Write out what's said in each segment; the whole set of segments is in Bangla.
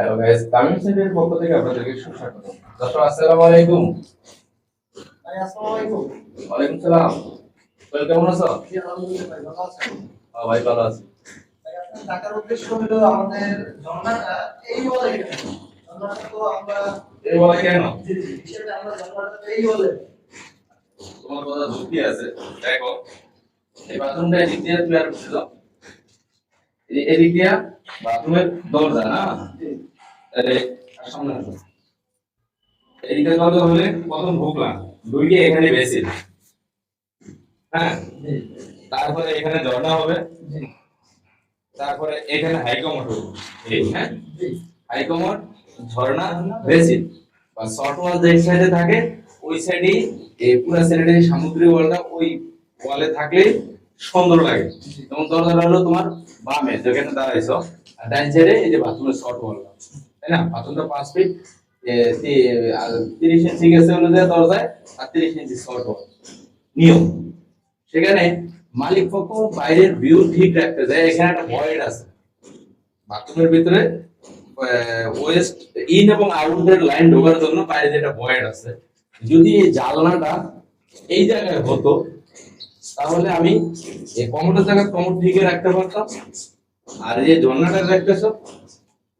হ্যালো গাইস তামিম সেন্টারের পক্ষ থেকে আপনাদেরকে সুস্বাগত। দর্শক আসসালামু আলাইকুম। ভাই আসসালামু আলাইকুম। ওয়ালাইকুম সালাম। তো কেমন আছো? জি আলহামদুলিল্লাহ ভাই ভালো হ্যাঁ ভাই ভালো আছি। ঢাকার উদ্দেশ্য হলো আমাদের এই বলে কেন? ঝর্ণাটা তো আমরা এই বলা কেন? জি জি হিসেবে আমরা ঝর্ণাটা এই বলে। তোমার কথা যুক্তি আছে। দেখো এই বাথরুমটা এদিক দিয়ে এদিক দিয়া বাথরুমের দরজা না? জি সামনে দরজা হলে? প্রথম ঢুকলাম ঢুকে এখানে বেসিন হ্যাঁ? তারপরে এখানে ঝর্ণা হবে। তারপরে এখানে হাইকমোড হবে। হ্যাঁ? জি হাইকমোড, ঝর্ণা বেসিন বা শর্ট ওয়াল যে সাইডে থাকে, ওই সাইডে এই পুরো সাইডে সামুদ্রিক ওয়ালটা ওই ওয়ালে থাকলে সুন্দর লাগে। যেমন দরজাটা হলো তোমার বামে, যেখানে দাঁড়াইছো। ডাইন সাইডে এই যে বাথরুমের শর্ট তাই না? পাঁচ তিরিশ ইঞ্চি দরজায়, আর তিরিশ ইঞ্চি শর্ট নিয়ম। সেখানে মালিক পক্ষ বাইরের ভিউ ঠিক রাখতে যায়। এখানে একটা ভয়েড আছে। বাথরুমের ভিতরে ওয়েস্ট ইন এবং আউটের লাইন ঢোকার জন্য বাইরে যেটা ভয়েড আছে। যদি এই জানলাটা এই জায়গায় হতো, তাহলে আমি এই জায়গায় কমোড ঠিকই রাখতে পারতাম। আর এই যে ঝর্ণাটা রাখতেছ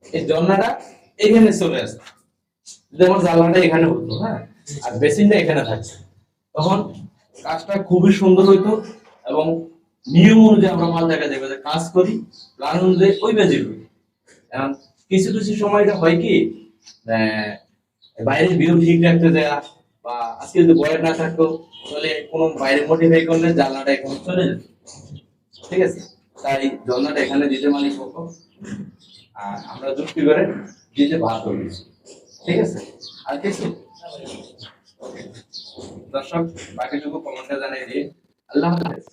এই ঝর্ণাটা এখানে চলে আসতো যেমন জানলাটা এখানে হতো হ্যাঁ? আর বেসিনটা এখানে থাকছে তখন কাজটা খুবই সুন্দর হইতো এবং নিয়ম অনুযায়ী আমরা মাল দেখা যাবে কাজ করি, প্ল্যান অনুযায়ী ওই বেজে করি। এখন কিছু কিছু সময় এটা হয় কি বাইরের ভিউ ঠিক রাখতে দেয়া বা আজকে যদি বয়ের না থাকতো, তাহলে কোনো বাইরে মডিফাই করলে জানলাটা এখন চলে যেত। ঠিক আছে? তাই জানলাটা এখানে দিতে মালিক পক্ষ আর আমরা যুক্তি করে দিতে ভাগ দিচ্ছি ঠিক আছে? আর কিছু? দর্শক, বাকিটুকু কমেন্টে জানিয়ে দিয়ে আল্লাহ হাফেজ।